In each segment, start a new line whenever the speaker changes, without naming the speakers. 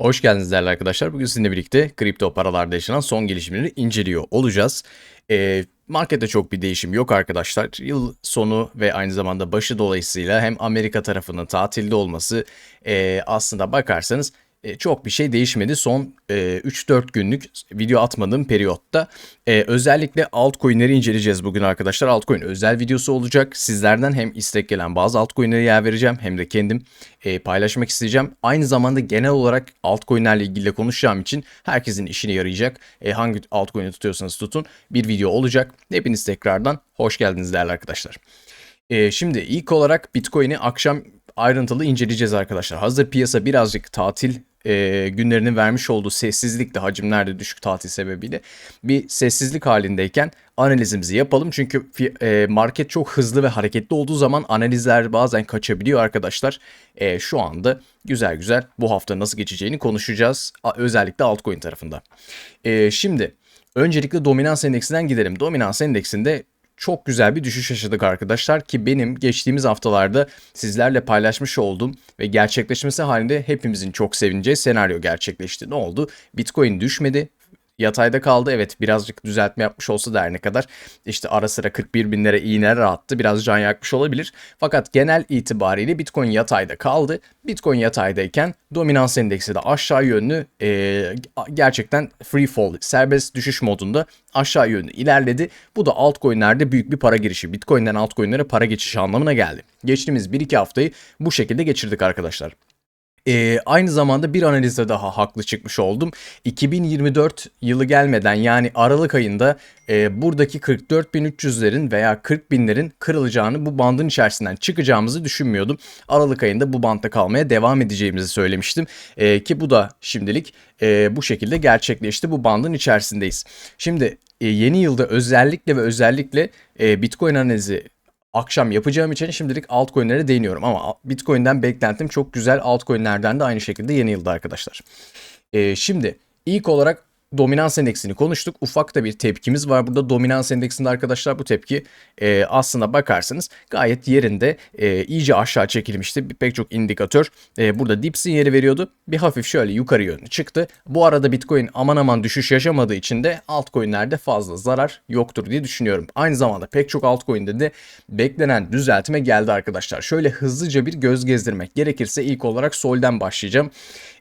Hoş geldiniz değerli arkadaşlar. Bugün sizinle birlikte kripto paralarda yaşanan son gelişmeleri inceliyor olacağız. Ee, markette çok bir değişim yok arkadaşlar. Yıl sonu ve aynı zamanda başı dolayısıyla hem Amerika tarafının tatilde olması e, aslında bakarsanız e, çok bir şey değişmedi son e, 3-4 günlük video atmadığım periyotta. E, özellikle altcoin'leri inceleyeceğiz bugün arkadaşlar. Altcoin özel videosu olacak. Sizlerden hem istek gelen bazı altcoin'lere yer vereceğim hem de kendim e, paylaşmak isteyeceğim. Aynı zamanda genel olarak altcoin'lerle ilgili konuşacağım için herkesin işine yarayacak. E, hangi altcoin'i tutuyorsanız tutun bir video olacak. Hepiniz tekrardan hoş geldiniz değerli arkadaşlar. E, şimdi ilk olarak Bitcoin'i akşam ayrıntılı inceleyeceğiz arkadaşlar. Hazır piyasa birazcık tatil e, günlerinin vermiş olduğu sessizlikle hacimlerde düşük tatil sebebiyle bir sessizlik halindeyken analizimizi yapalım. Çünkü e, market çok hızlı ve hareketli olduğu zaman analizler bazen kaçabiliyor arkadaşlar. E, şu anda güzel güzel bu hafta nasıl geçeceğini konuşacağız. Özellikle altcoin tarafında. E, şimdi öncelikle dominans endeksinden gidelim. Dominans endeksinde çok güzel bir düşüş yaşadık arkadaşlar ki benim geçtiğimiz haftalarda sizlerle paylaşmış olduğum ve gerçekleşmesi halinde hepimizin çok sevineceği senaryo gerçekleşti. Ne oldu? Bitcoin düşmedi yatayda kaldı. Evet birazcık düzeltme yapmış olsa da her ne kadar işte ara sıra 41 binlere iğneler attı. Biraz can yakmış olabilir. Fakat genel itibariyle Bitcoin yatayda kaldı. Bitcoin yataydayken dominans endeksi de aşağı yönlü e, gerçekten free fall serbest düşüş modunda aşağı yönlü ilerledi. Bu da altcoin'lerde büyük bir para girişi. Bitcoin'den altcoin'lere para geçişi anlamına geldi. Geçtiğimiz 1-2 haftayı bu şekilde geçirdik arkadaşlar. Ee, aynı zamanda bir analizde daha haklı çıkmış oldum. 2024 yılı gelmeden yani Aralık ayında e, buradaki 44.300'lerin veya 40.000'lerin kırılacağını bu bandın içerisinden çıkacağımızı düşünmüyordum. Aralık ayında bu bantta kalmaya devam edeceğimizi söylemiştim. E, ki bu da şimdilik e, bu şekilde gerçekleşti. Bu bandın içerisindeyiz. Şimdi e, yeni yılda özellikle ve özellikle e, Bitcoin analizi akşam yapacağım için şimdilik altcoin'lere değiniyorum. Ama Bitcoin'den beklentim çok güzel altcoin'lerden de aynı şekilde yeni yılda arkadaşlar. Ee, şimdi ilk olarak dominans endeksini konuştuk. Ufak da bir tepkimiz var burada dominans endeksinde arkadaşlar. Bu tepki e, aslında bakarsanız gayet yerinde e, iyice aşağı çekilmişti. Pek çok indikatör e, burada dip sinyali veriyordu. Bir hafif şöyle yukarı yönlü çıktı. Bu arada Bitcoin aman aman düşüş yaşamadığı için de altcoin'lerde fazla zarar yoktur diye düşünüyorum. Aynı zamanda pek çok altcoin'de de beklenen düzeltme geldi arkadaşlar. Şöyle hızlıca bir göz gezdirmek gerekirse ilk olarak Sol'den başlayacağım.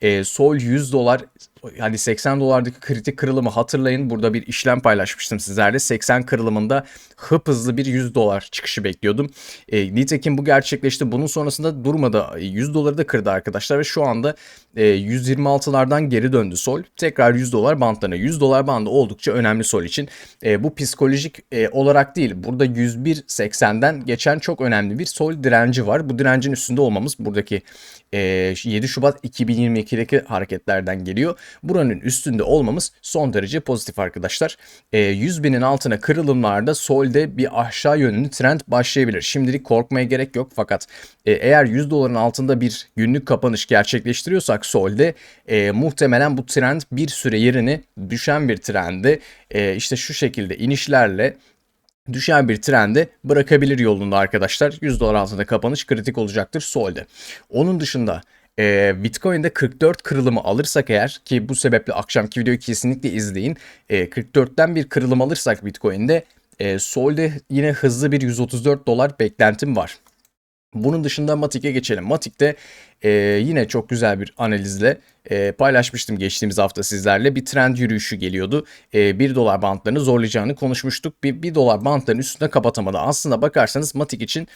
E, Sol 100 dolar hani 80 dolardaki kritik kırılımı hatırlayın. Burada bir işlem paylaşmıştım sizlerle. 80 kırılımında hıp hızlı bir 100 dolar çıkışı bekliyordum. E, nitekim bu gerçekleşti. Bunun sonrasında durmadı. 100 doları da kırdı arkadaşlar ve şu anda e, 126'lardan geri döndü Sol. Tekrar 100 dolar bantlarına. 100 dolar bandı oldukça önemli Sol için. E, bu psikolojik e, olarak değil. Burada 101.80'den geçen çok önemli bir Sol direnci var. Bu direncin üstünde olmamız buradaki e, 7 Şubat 2022'deki hareketlerden geliyor. Buranın üstünde olmamız son derece pozitif arkadaşlar. E, 100 binin altına kırılımlarda solde bir aşağı yönlü trend başlayabilir. Şimdilik korkmaya gerek yok fakat e, eğer 100 doların altında bir günlük kapanış gerçekleştiriyorsak solde e, muhtemelen bu trend bir süre yerini düşen bir trendi e, işte şu şekilde inişlerle düşen bir trende bırakabilir yolunda arkadaşlar. 100 dolar altında kapanış kritik olacaktır solde. Onun dışında e, Bitcoin'de 44 kırılımı alırsak eğer ki bu sebeple akşamki videoyu kesinlikle izleyin. E, 44'ten bir kırılım alırsak Bitcoin'de e, Sol'de yine hızlı bir 134 dolar beklentim var. Bunun dışında Matik'e geçelim. Matik'te e, yine çok güzel bir analizle e, paylaşmıştım geçtiğimiz hafta sizlerle. Bir trend yürüyüşü geliyordu. E, 1 dolar bantlarını zorlayacağını konuşmuştuk. Bir 1 dolar bantların üstünde kapatamadı. Aslında bakarsanız Matik için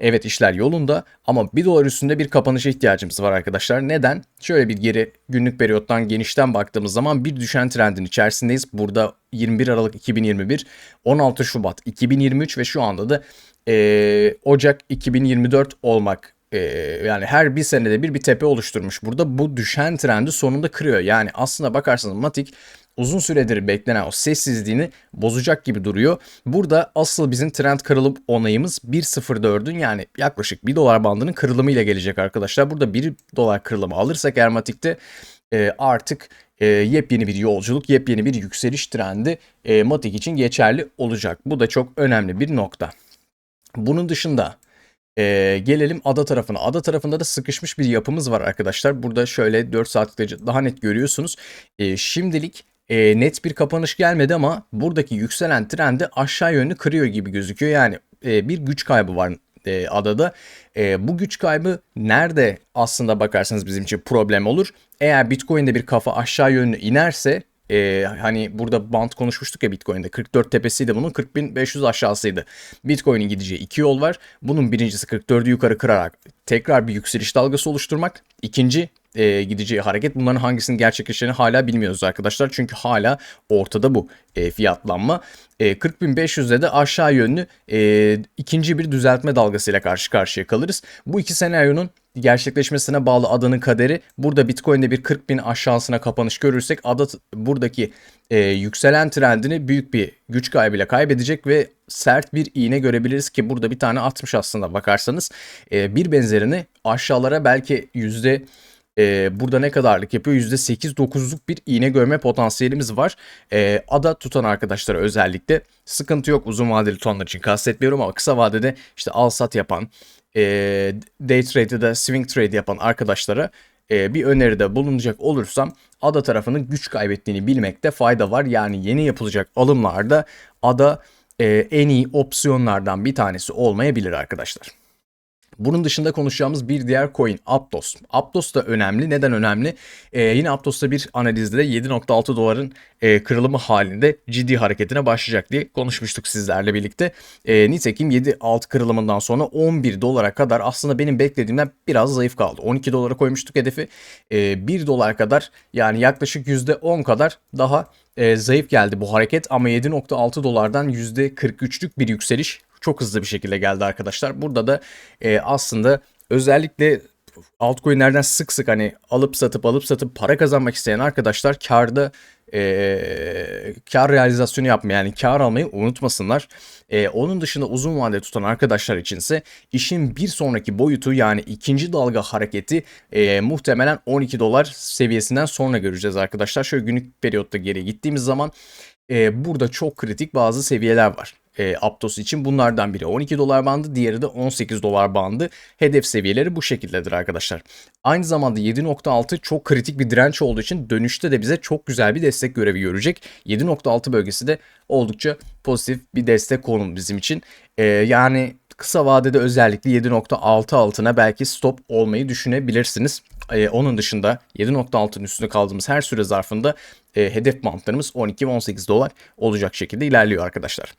evet işler yolunda ama 1 dolar üstünde bir kapanışa ihtiyacımız var arkadaşlar. Neden? Şöyle bir geri günlük periyottan genişten baktığımız zaman bir düşen trendin içerisindeyiz. Burada 21 Aralık 2021, 16 Şubat 2023 ve şu anda da e, Ocak 2024 olmak e, yani her bir senede bir bir tepe oluşturmuş. Burada bu düşen trendi sonunda kırıyor. Yani aslında bakarsanız Matik uzun süredir beklenen o sessizliğini bozacak gibi duruyor. Burada asıl bizim trend kırılıp onayımız 1.04'ün yani yaklaşık 1 dolar bandının kırılımı ile gelecek arkadaşlar. Burada 1 dolar kırılımı alırsak Ermatik'te e, artık e, yepyeni bir yolculuk, yepyeni bir yükseliş trendi e, Matik için geçerli olacak. Bu da çok önemli bir nokta. Bunun dışında Ee, gelelim ada tarafına. Ada tarafında da sıkışmış bir yapımız var arkadaşlar. Burada şöyle 4 saatlikte daha net görüyorsunuz. Ee, şimdilik e, net bir kapanış gelmedi ama buradaki yükselen trendi aşağı yönlü kırıyor gibi gözüküyor. Yani e, bir güç kaybı var e, adada. E, bu güç kaybı nerede aslında bakarsanız bizim için problem olur. Eğer Bitcoin'de bir kafa aşağı yönlü inerse e, hani burada band konuşmuştuk ya Bitcoin'de 44 tepesiydi bunun 40.500 aşağısıydı. Bitcoin'in gideceği iki yol var. Bunun birincisi 44'ü yukarı kırarak tekrar bir yükseliş dalgası oluşturmak. İkinci e, gideceği hareket. Bunların hangisinin gerçekleşeceğini hala bilmiyoruz arkadaşlar. Çünkü hala ortada bu e, fiyatlanma. E, 40.500'de de aşağı yönlü e, ikinci bir düzeltme dalgasıyla karşı karşıya kalırız. Bu iki senaryonun gerçekleşmesine bağlı adanın kaderi. Burada Bitcoin'de bir 40 bin aşağısına kapanış görürsek ada buradaki e, yükselen trendini büyük bir güç kaybıyla kaybedecek ve sert bir iğne görebiliriz ki burada bir tane atmış aslında bakarsanız. E, bir benzerini aşağılara belki yüzde e, burada ne kadarlık yapıyor? %8-9'luk bir iğne görme potansiyelimiz var. E, ada tutan arkadaşlara özellikle sıkıntı yok uzun vadeli tutanlar için kastetmiyorum ama kısa vadede işte al sat yapan, e, day trade'de de swing trade yapan arkadaşlara e, bir öneride bulunacak olursam ada tarafının güç kaybettiğini bilmekte fayda var. Yani yeni yapılacak alımlarda ada e, en iyi opsiyonlardan bir tanesi olmayabilir arkadaşlar. Bunun dışında konuşacağımız bir diğer coin Aptos. Aptos da önemli. Neden önemli? Ee, yine Aptos'ta bir analizde de 7.6 doların e, kırılımı halinde ciddi hareketine başlayacak diye konuşmuştuk sizlerle birlikte. E, nitekim 7.6 kırılımından sonra 11 dolara kadar aslında benim beklediğimden biraz zayıf kaldı. 12 dolara koymuştuk hedefi. E, 1 dolar kadar yani yaklaşık %10 kadar daha e, zayıf geldi bu hareket ama 7.6 dolardan %43'lük bir yükseliş çok hızlı bir şekilde geldi arkadaşlar. Burada da e, aslında özellikle altcoin'lerden sık sık hani alıp satıp alıp satıp para kazanmak isteyen arkadaşlar karda e, kar realizasyonu yapmayı yani kar almayı unutmasınlar. E, onun dışında uzun vade tutan arkadaşlar içinse işin bir sonraki boyutu yani ikinci dalga hareketi e, muhtemelen 12 dolar seviyesinden sonra göreceğiz arkadaşlar. Şöyle günlük periyotta geri gittiğimiz zaman e, burada çok kritik bazı seviyeler var e, Aptos için bunlardan biri 12 dolar bandı, diğeri de 18 dolar bandı. Hedef seviyeleri bu şekildedir arkadaşlar. Aynı zamanda 7.6 çok kritik bir direnç olduğu için dönüşte de bize çok güzel bir destek görevi görecek. 7.6 bölgesi de oldukça pozitif bir destek konum bizim için. E, yani kısa vadede özellikle 7.6 altına belki stop olmayı düşünebilirsiniz. Ee, onun dışında 7.6'ın üstünde kaldığımız her süre zarfında e, hedef bantlarımız 12 ve 18 dolar olacak şekilde ilerliyor arkadaşlar.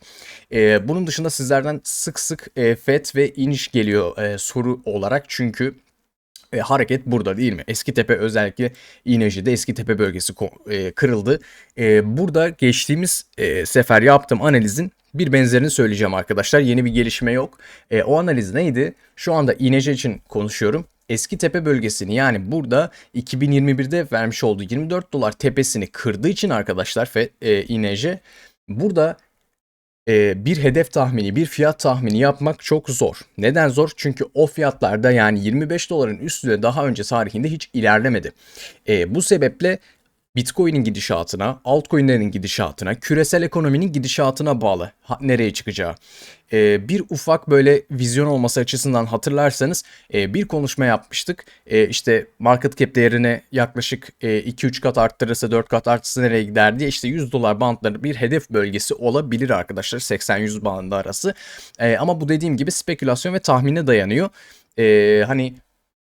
E, bunun dışında sizlerden sık sık e, FED ve iniş geliyor e, soru olarak çünkü e, hareket burada değil mi? Eski Tepe özellikle İğneci'de Eski Tepe bölgesi e, kırıldı. E, burada geçtiğimiz e, sefer yaptığım analizin bir benzerini söyleyeceğim arkadaşlar. Yeni bir gelişme yok. E, o analiz neydi? Şu anda İğneci için konuşuyorum. Eski tepe bölgesini yani burada 2021'de vermiş olduğu 24 dolar tepesini kırdığı için arkadaşlar e, İNC burada e, bir hedef tahmini, bir fiyat tahmini yapmak çok zor. Neden zor? Çünkü o fiyatlarda yani 25 doların üstünde daha önce tarihinde hiç ilerlemedi. E, bu sebeple Bitcoin'in gidişatına, altcoin'lerin gidişatına, küresel ekonominin gidişatına bağlı ha, nereye çıkacağı. Ee, bir ufak böyle vizyon olması açısından hatırlarsanız e, bir konuşma yapmıştık. E, işte market cap değerine yaklaşık e, 2-3 kat arttırırsa 4 kat artsa nereye gider diye işte 100 dolar bandları bir hedef bölgesi olabilir arkadaşlar 80-100 bandı arası. E, ama bu dediğim gibi spekülasyon ve tahmine dayanıyor. E, hani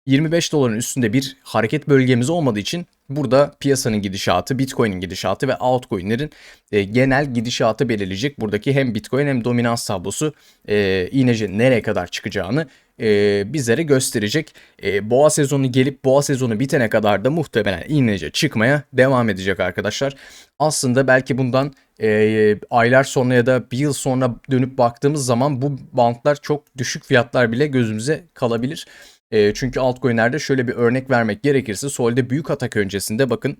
25 doların üstünde bir hareket bölgemiz olmadığı için burada piyasanın gidişatı, Bitcoin'in gidişatı ve altcoin'lerin e, genel gidişatı belirleyecek. Buradaki hem Bitcoin hem dominans tablosu e, iğnece nereye kadar çıkacağını e, bizlere gösterecek. E, boğa sezonu gelip boğa sezonu bitene kadar da muhtemelen iğnece çıkmaya devam edecek arkadaşlar. Aslında belki bundan e, aylar sonra ya da bir yıl sonra dönüp baktığımız zaman bu bantlar çok düşük fiyatlar bile gözümüze kalabilir. E, çünkü altcoin'lerde şöyle bir örnek vermek gerekirse Sol'de büyük atak öncesinde bakın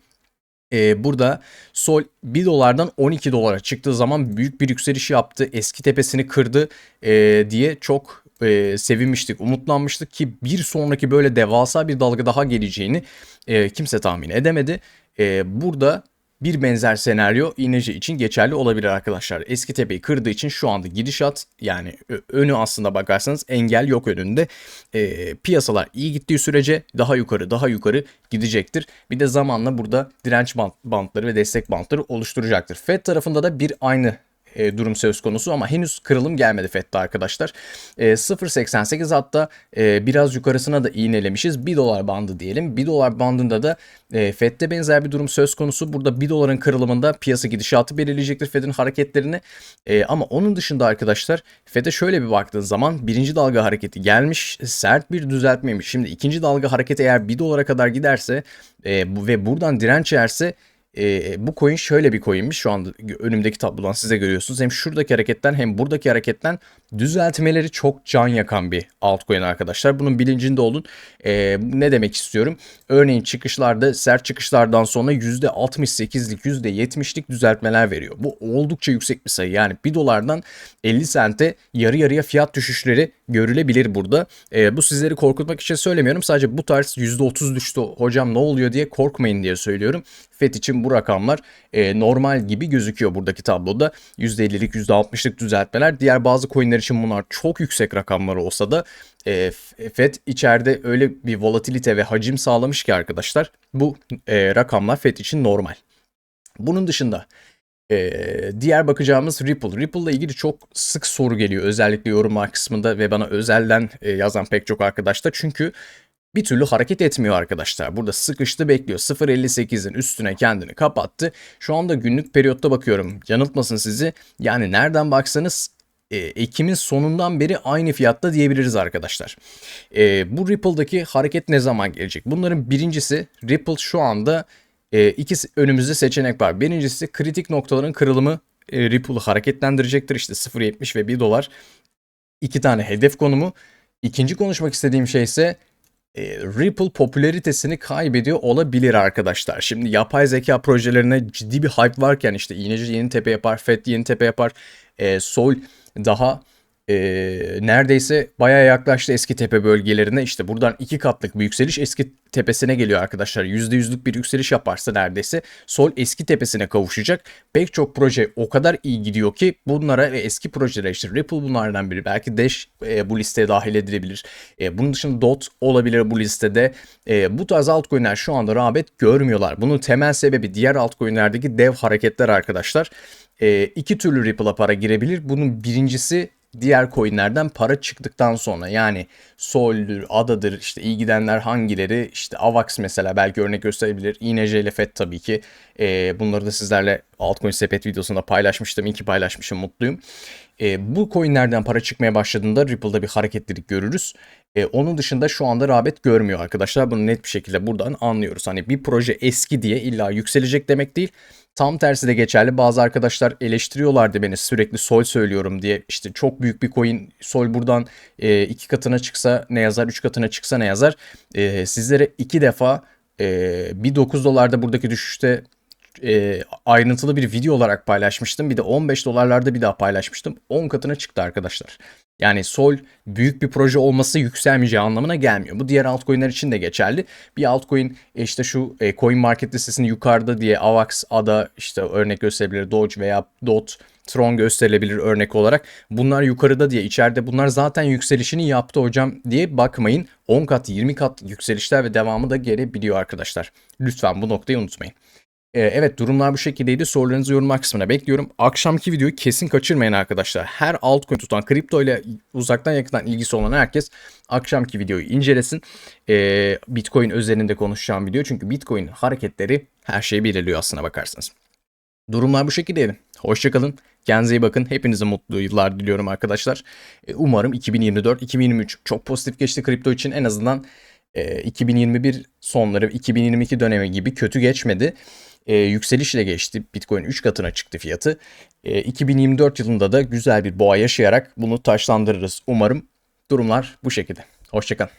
e, burada Sol 1 dolardan 12 dolara çıktığı zaman büyük bir yükseliş yaptı. Eski tepesini kırdı e, diye çok e, sevinmiştik, umutlanmıştık ki bir sonraki böyle devasa bir dalga daha geleceğini e, kimse tahmin edemedi. E, burada bir benzer senaryo iğneci için geçerli olabilir arkadaşlar. Eski tepeyi kırdığı için şu anda gidişat yani önü aslında bakarsanız engel yok önünde. E, piyasalar iyi gittiği sürece daha yukarı daha yukarı gidecektir. Bir de zamanla burada direnç bant, bantları ve destek bantları oluşturacaktır. Fed tarafında da bir aynı e, durum söz konusu ama henüz kırılım gelmedi FED'de arkadaşlar. E, 0.88 hatta e, biraz yukarısına da iğnelemişiz. 1 dolar bandı diyelim. 1 dolar bandında da e, FED'de benzer bir durum söz konusu. Burada 1 doların kırılımında piyasa gidişatı belirleyecektir FED'in hareketlerini. E, ama onun dışında arkadaşlar FED'e şöyle bir baktığın zaman birinci dalga hareketi gelmiş. Sert bir düzeltmeymiş. Şimdi ikinci dalga hareketi eğer 1 dolara kadar giderse e, ve buradan direnç yerse e, bu coin şöyle bir coinmiş. Şu anda önümdeki tablodan size görüyorsunuz. Hem şuradaki hareketten hem buradaki hareketten düzeltmeleri çok can yakan bir altcoin arkadaşlar. Bunun bilincinde olun. E, ne demek istiyorum? Örneğin çıkışlarda sert çıkışlardan sonra %68'lik %70'lik düzeltmeler veriyor. Bu oldukça yüksek bir sayı. Yani 1 dolardan 50 sente yarı yarıya fiyat düşüşleri görülebilir burada. E, bu sizleri korkutmak için söylemiyorum. Sadece bu tarz %30 düştü hocam ne oluyor diye korkmayın diye söylüyorum. FED için bu rakamlar e, normal gibi gözüküyor buradaki tabloda. %50'lik %60'lık düzeltmeler. Diğer bazı coinler için bunlar çok yüksek rakamlar olsa da e, FED içeride öyle bir volatilite ve hacim sağlamış ki arkadaşlar bu e, rakamlar FED için normal. Bunun dışında ee, diğer bakacağımız Ripple. Ripple ile ilgili çok sık soru geliyor özellikle yorumlar kısmında ve bana özelden e, yazan pek çok arkadaşta. Çünkü bir türlü hareket etmiyor arkadaşlar. Burada sıkıştı bekliyor. 0.58'in üstüne kendini kapattı. Şu anda günlük periyotta bakıyorum. Yanıltmasın sizi. Yani nereden baksanız e, Ekim'in sonundan beri aynı fiyatta diyebiliriz arkadaşlar. E, bu Ripple'daki hareket ne zaman gelecek? Bunların birincisi Ripple şu anda e, iki önümüzde seçenek var. Birincisi kritik noktaların kırılımı e, Ripple'ı hareketlendirecektir. İşte 0.70 ve 1 dolar. İki tane hedef konumu. İkinci konuşmak istediğim şey ise e, Ripple popülaritesini kaybediyor olabilir arkadaşlar. Şimdi yapay zeka projelerine ciddi bir hype varken işte iğneci yeni tepe yapar, FED yeni tepe yapar, e, Sol daha e, neredeyse bayağı yaklaştı eski tepe bölgelerine. İşte buradan iki katlık bir yükseliş eski tepesine geliyor arkadaşlar. %100'lük bir yükseliş yaparsa neredeyse sol eski tepesine kavuşacak. Pek çok proje o kadar iyi gidiyor ki bunlara ve eski projeler işte Ripple bunlardan biri. Belki Dash e, bu listeye dahil edilebilir. E, bunun dışında DOT olabilir bu listede. E, bu tarz altcoin'ler şu anda rağbet görmüyorlar. Bunun temel sebebi diğer altcoin'lerdeki dev hareketler arkadaşlar. E, iki türlü Ripple'a para girebilir. Bunun birincisi diğer coinlerden para çıktıktan sonra yani Sol'dür, ADA'dır işte iyi gidenler hangileri işte AVAX mesela belki örnek gösterebilir. INC ile FED tabii ki e, bunları da sizlerle altcoin sepet videosunda paylaşmıştım. İyi ki paylaşmışım mutluyum. E, bu coinlerden para çıkmaya başladığında Ripple'da bir hareketlilik görürüz. E, onun dışında şu anda rağbet görmüyor arkadaşlar. Bunu net bir şekilde buradan anlıyoruz. Hani bir proje eski diye illa yükselecek demek değil. Tam tersi de geçerli. Bazı arkadaşlar eleştiriyorlardı beni sürekli sol söylüyorum diye. İşte çok büyük bir coin sol buradan e, iki katına çıksa ne yazar, üç katına çıksa ne yazar. E, sizlere iki defa e, bir 9 dolarda buradaki düşüşte e, ayrıntılı bir video olarak paylaşmıştım. Bir de 15 dolarlarda bir daha paylaşmıştım. 10 katına çıktı arkadaşlar. Yani Sol büyük bir proje olması yükselmeyeceği anlamına gelmiyor. Bu diğer altcoin'ler için de geçerli. Bir altcoin e, işte şu e, coin market listesinin yukarıda diye AVAX, ADA işte örnek gösterebilir. Doge veya DOT, Tron gösterilebilir örnek olarak. Bunlar yukarıda diye içeride bunlar zaten yükselişini yaptı hocam diye bakmayın. 10 kat 20 kat yükselişler ve devamı da gelebiliyor arkadaşlar. Lütfen bu noktayı unutmayın. Ee, evet durumlar bu şekildeydi. Sorularınızı yorumlar kısmına bekliyorum. Akşamki videoyu kesin kaçırmayın arkadaşlar. Her altcoin tutan, kripto ile uzaktan yakından ilgisi olan herkes akşamki videoyu incelesin. Ee, Bitcoin özelinde konuşacağım video. Çünkü Bitcoin hareketleri her şeyi belirliyor aslına bakarsanız. Durumlar bu şekildeydi. Hoşçakalın. Kendinize iyi bakın. Hepinize mutlu yıllar diliyorum arkadaşlar. Ee, umarım 2024-2023 çok pozitif geçti kripto için. En azından 2021 sonları 2022 dönemi gibi kötü geçmedi e, yükselişle geçti. Bitcoin 3 katına çıktı fiyatı. E, 2024 yılında da güzel bir boğa yaşayarak bunu taşlandırırız umarım. Durumlar bu şekilde. Hoşçakalın.